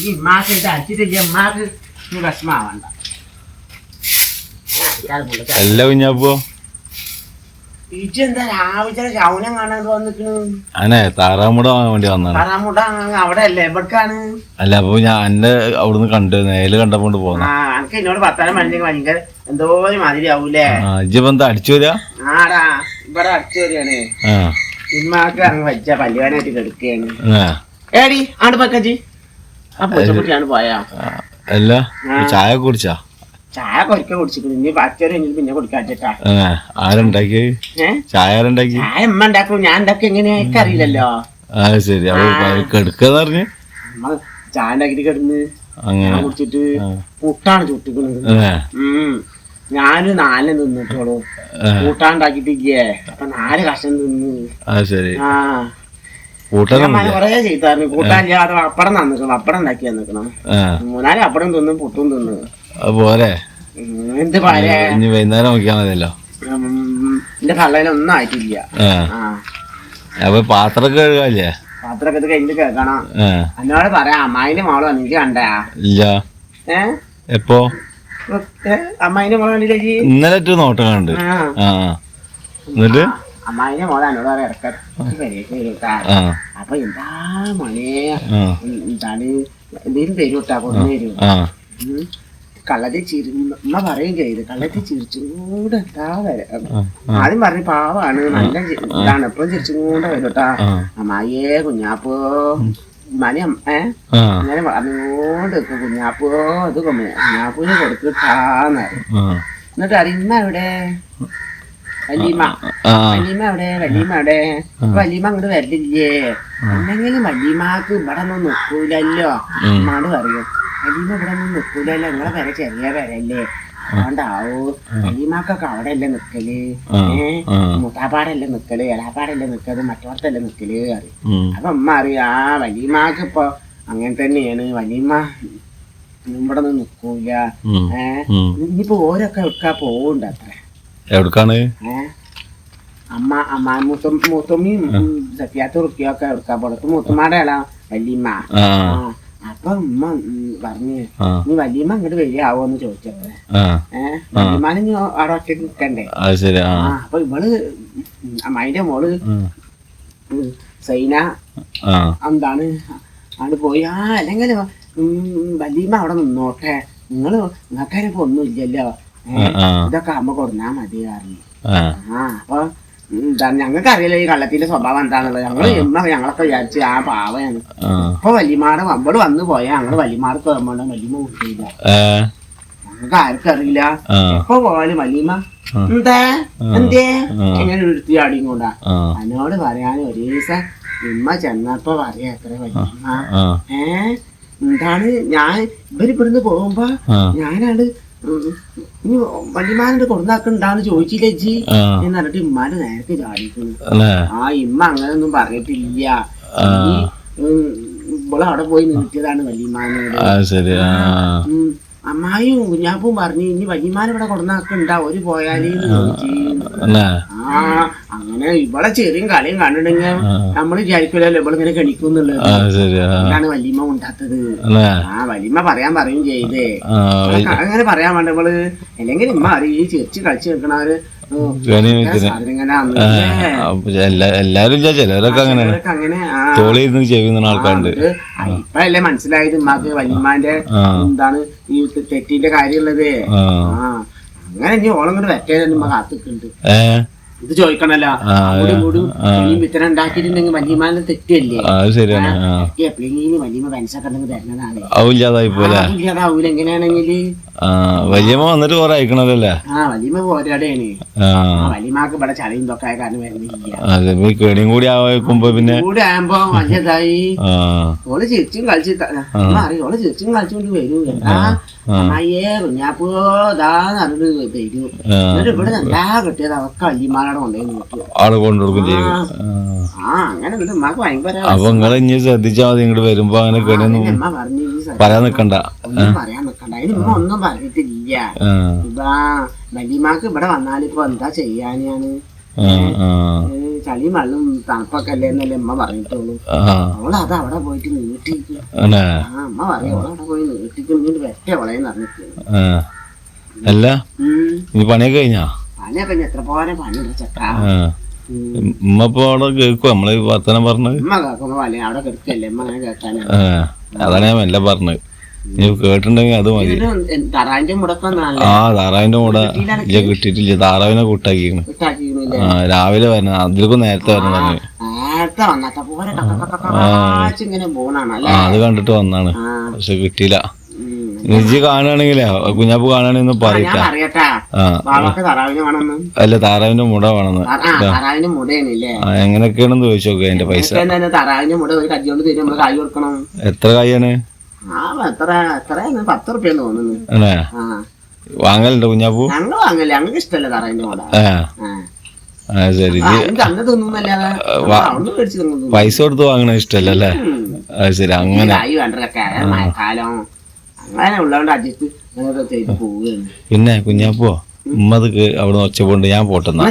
ഈ ഇമ്മാക്ക് ഇത് ഇമ്മാക്ക് നീ വിഷമാവണ്ട. അല്ല കുഞ്ഞാപ്പോ. ഇജെന്താ രാവിലെ ശൗനം കാണാൻ വന്നിക്കണ്? അനെ താറാമുട വാങ്ങാൻ വേണ്ടി വന്നാണ് പറമുട്ട അവിടെ അല്ലേ എവിടേക്കാണ്? അല്ല അപ്പൊ ഞാൻ എന്നെ അവിടുന്ന് കണ്ടു നേരിൽ കണ്ടപ്പോണ്ട് പോന്ന. എനിക്ക് എന്നോട് പത്താനം മണിക്ക് ഭയങ്കര എന്തോ മാതിരി ആവൂലേ? ഇജ്ജിപ്പോ എന്താ അടിച്ചു വരാ? ആടാ ഇവിടെ അടിച്ചു വരികയാണ്. ഇമ്മാക്ക് അങ്ങ് വെച്ച പല്ലുവാനായിട്ട് കെടുക്കുകയാണ്. ആ. ഏടി ആണ്ട് പക്കജി അല്ല ചായ കുടിച്ചാ? ചായ കുടിച്ചിട്ട് ഇനി പച്ചരി കഴിഞ്ഞിട്ട് പിന്നെ കുടിക്കാച്ചിട്ടാ ആ ആരുണ്ടാക്കി ഏ? ചായ ആരുണ്ടാക്കി? ചായ ഉമ്മ ഉണ്ടാക്കും. ഞാൻ ഉണ്ടാക്കി എങ്ങനെയാ? എനിക്കറിയില്ലല്ലോ ആ ശരി. ചായ ഉണ്ടാക്കിട്ട് കിടന്ന് അങ്ങനെ. കുടിച്ചിട്ട്. പുട്ടാണ് ചുട്ടിക്കുന്നത്. ഞാൻ നാല് നിന്നിട്ടോളൂ ആ. കൂട്ടാണ്ടാക്കിട്ടില്ലേ അപ്പൊ നാല് കഷ്ണം തിന്ന്. ആ ശരി. ആ. കൂട്ടാൻ ഞാൻ കൊറേ ചെയ്തായിരുന്നു. കൂട്ടാനില്ലാതെ പപ്പടം തന്നിക്കണം പപ്പടം ഉണ്ടാക്കി തന്നിക്കണം ആ. മൂന്നാൽ പപ്പടം തിന്നും പുട്ടും തിന്നു. അത് പോരെ. ഉം, എന്ത് പറയാ ഇനി വൈകുന്നേരം നോക്കിയാ മതിയല്ലോ. എന്റെ കള്ളയിലൊന്നും ആയിട്ടില്ല. ആ. ആ. അപ്പൊ പാത്രമൊക്കെ കഴുകാല്ലേ? പാത്രമൊക്കെ ഇത് കഴിഞ്ഞിട്ട് കേൾക്കണം ആ. എന്നോട് പറയാം അമ്മായിന്റെ മോൾ എനിക്ക് കണ്ടാ. ഇല്ല. എപ്പോ? ഏ? അമ്മായിന്റെ മോൾ കണ്ടില്ലേ ചേച്ചി. ഇന്നലെ നോട്ടം കണ്ട്. എന്നിട്ട്? അമ്മായിന്റെ മോളെ എന്നോട് പറയാം വരൂട്ടാ ആ. അപ്പൊ എന്താ മോനെ എന്താണ്? എന്തേലും തരൂട്ടാ കൊണ്ടു തരൂ. കള്ളത്തിൽ ചിരി ഉമ്മ പറയുകയും ചെയ്ത്. കള്ളത്തിൽ ചിരിച്ചുകൂടെ എന്താ വരാം ആദ്യം പറഞ്ഞു പാവാണ്. നല്ല ഇതാണ്. എപ്പോഴും ചിരിച്ചുകൂടെ വരൂട്ടാ കേട്ടാ അമ്മായിയേ കുഞ്ഞാപ്പോ. മണി ഏ? അങ്ങനെ പറഞ്ഞോണ്ട് കുഞ്ഞാപ്പോ. ഇത് കുഞ്ഞാപ്പൂന് കൊടുത്തിട്ടാന്ന് ആ. എന്നിട്ട് അറിയുന്ന എവിടെ? വല്യമ്മ. വല്യമ്മ അവിടെ വല്യമ്മ അവിടെ വല്യമ്മ അങ്ങോട്ട് വരലില്ലേ? എന്തെങ്കിലും വല്യമ്മക്ക് ഇവിടെ ഒന്നും നിൽക്കൂലല്ലോ അമ്മാട് പറയും. വല്യമ്മ ഇവിടെ ഒന്നും നിൽക്കൂലല്ലോ നിങ്ങളെ വരെ ചെറിയ വരല്ലേ അതുകൊണ്ടാവൂ. വല്യമ്മക്കൊക്കെ അവിടെ അല്ലേ നിക്കൽ ഏ? മുട്ടാപ്പാടല്ലേ നിക്കൽ? എളാപ്പാടല്ലേ നിക്കൽ? മറ്റോടത്തല്ലേ നിക്കൽ? അറിയും അപ്പൊ അമ്മ അറിയാം ആ വല്യമ്മക്ക് ഇപ്പൊ അങ്ങനെ തന്നെയാണ്. വല്യമ്മ ഇവിടെ നിന്ന് നിക്കൂല. ഏഹ്. ഇനിയിപ്പോ ഓരൊക്കെ വെക്കാ പോവുണ്ട് അത്ര എവിടക്കാണ്? അമ്മ അമ്മ മൂത്ത മൂത്തമ്മയും സത്യാത്ത റുക്കിയൊക്കെ എടുക്കാൻ പുറത്ത് മൂത്തമ്മയുടെ വല്യമ്മ. അപ്പൊ ഉമ്മ പറഞ്ഞു നീ വല്യമ്മ അങ്ങോട്ട് വരികയാവോന്ന് ചോദിച്ചപ്പോ. ചോദിച്ചത് ഏഹ് വല്യമ്മാനെ നീ അവിടെ ഒറ്റയ്ക്ക് നിക്കണ്ടേ? അപ്പൊ ഇവൾ അമ്മായിന്റെ മോൾ സൈന എന്താണ് അവിടെ പോയി. ആ അല്ലെങ്കിൽ വല്യമ്മ അവിടെ നിന്നോട്ടെ. നിങ്ങൾ നിങ്ങൾക്കാരിപ്പോ ഒന്നും ഇല്ലല്ലോ ഏ, ആ ഇതൊക്കെ ആകുമ്പോ കൊടുന്നാ മതി പറഞ്ഞു ആ അപ്പൊ ഞങ്ങൾക്ക് അറിയില്ല ഈ കള്ളത്തിന്റെ സ്വഭാവം എന്താണല്ലോ ഞങ്ങൾ എമ്മ ഞങ്ങളൊക്കെ വിചാരിച്ചു ആ പാവയാണ്. അപ്പൊ ഇപ്പൊ വല്യമാട് നമ്മൾ വന്നു പോയാ ഞങ്ങൾ വലിയമാട് കേറുമ്പോണ്ട് വലിയ കുട്ടിയില്ല ഞങ്ങൾക്ക് ആർക്കും അറിയില്ല എപ്പൊ പോയാലും വല്യമ്മ എന്താ? എന്തേ. എങ്ങനെ എടുത്തി ആടിയും കൊണ്ടാ. എന്നോട് പറയാൻ ഒരു ദിവസം ഉമ്മ ചെന്നപ്പോ പറയാ എത്ര വലിയമ്മ. ഏ? എന്താണ്? ഞാൻ ഇവരിപ്പിടുന്ന് പോകുമ്പോ ഞാനാണ് ഇനി വല്യമാനോട് കൊടുന്നാക്കുണ്ടാന്ന് ചോദിച്ചില്ലേ ജി എന്ന് പറഞ്ഞിട്ട് ഇമ്മാനെ നേരത്തെ ചാടിക്കുന്നു ആ ഇമ്മ അങ്ങനെ ഒന്നും പറഞ്ഞിട്ടില്ല ഇവൾ അവിടെ പോയി നിർത്തിയതാണ് വല്യമാനോട് അമ്മായും കുഞ്ഞാപ്പും പറഞ്ഞു ഇനി വല്യമാൻ ഇവിടെ കൊടുന്നാക്കുണ്ടാ ഒരു പോയാലേ ആ അങ്ങനെ ഇവളെ ചെറിയ കളിയും കണ്ടിട്ടുണ്ടെങ്കിൽ നമ്മൾ നമ്മൾ വിചാരിക്കില്ലല്ലോ ഇവളിങ്ങനെ കണിക്കുന്നുള്ളത് ഇതാണ് വലിയമ്മ ഉണ്ടാത്തത്. ആ വലിയമ്മ പറയാൻ പറയും ചെയ്തേ. അങ്ങനെ പറയാൻ വേണ്ട ഇവൾ. അല്ലെങ്കിൽ ഇമ്മ അറിയും ഈ ചെറിച്ച് കളിച്ചു നിൽക്കണവര് ഇങ്ങനെ ഇങ്ങനെ എല്ലാരും ചിലരൊക്കെ അങ്ങനെ. ചിലരൊക്കെ അങ്ങനെ ആ. തോളി ഇരുന്ന് ചെവിയുന്ന ആൾക്കാരുണ്ട്. ഇപ്പഴല്ലേ മനസ്സിലായത് ഉമ്മാക്ക് വല്യമ്മാന്റെ എന്താണ് ഈ തെറ്റിന്റെ കാര്യമുള്ളത്. അങ്ങനെ ഇനി ഓളം കൊണ്ട് വെറ്റേ ഉമ്മ കാത്തിക്കുന്നുണ്ട് ഇത് ചോദിക്കണല്ല. വിത്തനം ഉണ്ടാക്കിയിട്ടുണ്ടെങ്കിൽ വല്യമാനെ തെറ്റല്ലേ? എപ്പോഴെങ്കിലും വല്യമ്മ പെൻസൊക്കെ ഉണ്ടെങ്കിൽ തരുന്നതാണ് ഇല്ലാതാവൂല. എങ്ങനെയാണെങ്കിൽ വലിയമ്മ വന്നിട്ട് കുറെ അയക്കണല്ലേ ഈ കൂടി ആവുമ്പോ പിന്നെ കൂടി ആകുമ്പോ ആ. ഓൾ ചിരിച്ചും കളിച്ച് അറിയും? ഓൾ ചിരിച്ചും കളിച്ചുകൊണ്ട് വരൂ. എന്താ? അമ്മായിയേ കുഞ്ഞാപ്പോ ഇതാന്ന് എന്നിട്ട് ഇവിടെ എന്താ കിട്ടിയത്? അവർക്ക് വല്യമാനോട് കൊണ്ടുപോയി ആൾ കൊണ്ടുകൊടുക്കും ചെയ്യും. ആ. അങ്ങനെ ഉമ്മാക്ക് ഭയങ്കര അപ്പൊ നിങ്ങൾ ഇനി ശ്രദ്ധിച്ചാ മതി ഇങ്ങോട്ട് വരുമ്പോ അങ്ങനെ പറഞ്ഞു പറയാൻ നിക്കണ്ട. പറയാൻ അതിന് ഒന്നും പറഞ്ഞിട്ടില്ല. ഇപ്പൊ വല്യമാക്ക് ഇവിടെ വന്നാലിപ്പോ എന്താ ചെയ്യാനാണ്? ചളിയും വെള്ളം തണുപ്പൊക്കെ അല്ലേ എന്നല്ലേ അമ്മ പറഞ്ഞിട്ടുള്ളൂ. അവൾ അത് അവിടെ പോയിട്ട് നീട്ടിക്ക്. ആ അമ്മ പറയും അവളവിടെ പോയി നീട്ടിക്കും അവളെന്ന് പറഞ്ഞിട്ട്. ആ. അല്ല? പണിയൊക്കെ കഴിഞ്ഞാ? പണിയൊക്കെ കഴിഞ്ഞ എത്ര പോലെ പണിയുണ്ട് ചക്ക. ഉമ്മ ഇപ്പൊ അവിടെ കേൾക്കും നമ്മൾ വർത്തനം പറഞ്ഞത്? കേൾക്കുമ്പോ അവിടെ കേൾക്കല്ലേ? അങ്ങനെ കേൾക്കാനാ അതാണ് ഞാൻ മെല്ലെ പറഞ്ഞത്. നീ കേട്ടിട്ടുണ്ടെങ്കിൽ അത് മതി. ആ താറാവിന്റെ മുട ഇല്ല കിട്ടിയിട്ടില്ല. താറാവിനെ കൂട്ടാക്കിക്കണ്. ആ രാവിലെ വരണം. അതിലേക്കും നേരത്തെ വരണം പറഞ്ഞു. ആ. അത് കണ്ടിട്ട് വന്നാണ്. പക്ഷെ കിട്ടിയില്ല. നിജി കാണുകയാണെങ്കിലേ കുഞ്ഞാപ്പ് കാണുകയാണെങ്കിൽ ഞാൻ പറയട്ടാ. അല്ല താറാവിന്റെ മുട വേണമെന്ന് ആ, എങ്ങനെയൊക്കെയാണെന്ന് ചോദിച്ചു നോക്കുക അതിന്റെ പൈസ. എത്ര കായാണ്? എത്ര എത്രയാണ് പത്ത് റുപ്യെന്ന് തോന്നുന്നു. അല്ലേ ആ. വാങ്ങലുണ്ടോ കുഞ്ഞാപ്പു? ഞങ്ങൾ വാങ്ങല്ലേ ഞങ്ങൾക്ക് ഇഷ്ടമല്ല തറാവിന്റെ മുട ആ. ശരി. പൈസ കൊടുത്ത് വാങ്ങണ ഇഷ്ടല്ല അല്ലേ? അത് ശരി. അങ്ങനെ. കായ് വേണ്ടതൊക്കെ മഴക്കാലം. അങ്ങനെ ഉള്ളതുകൊണ്ട് അഡ്ജസ്റ്റ് അങ്ങനെയൊക്കെ ചെയ്ത് പോവുകയാണ്. പിന്നെ കുഞ്ഞാപ്പോ ഉമ്മത് അവിടെ ഒച്ച ഒച്ചപ്പോണ്ട് ഞാൻ പോട്ടെന്നാ.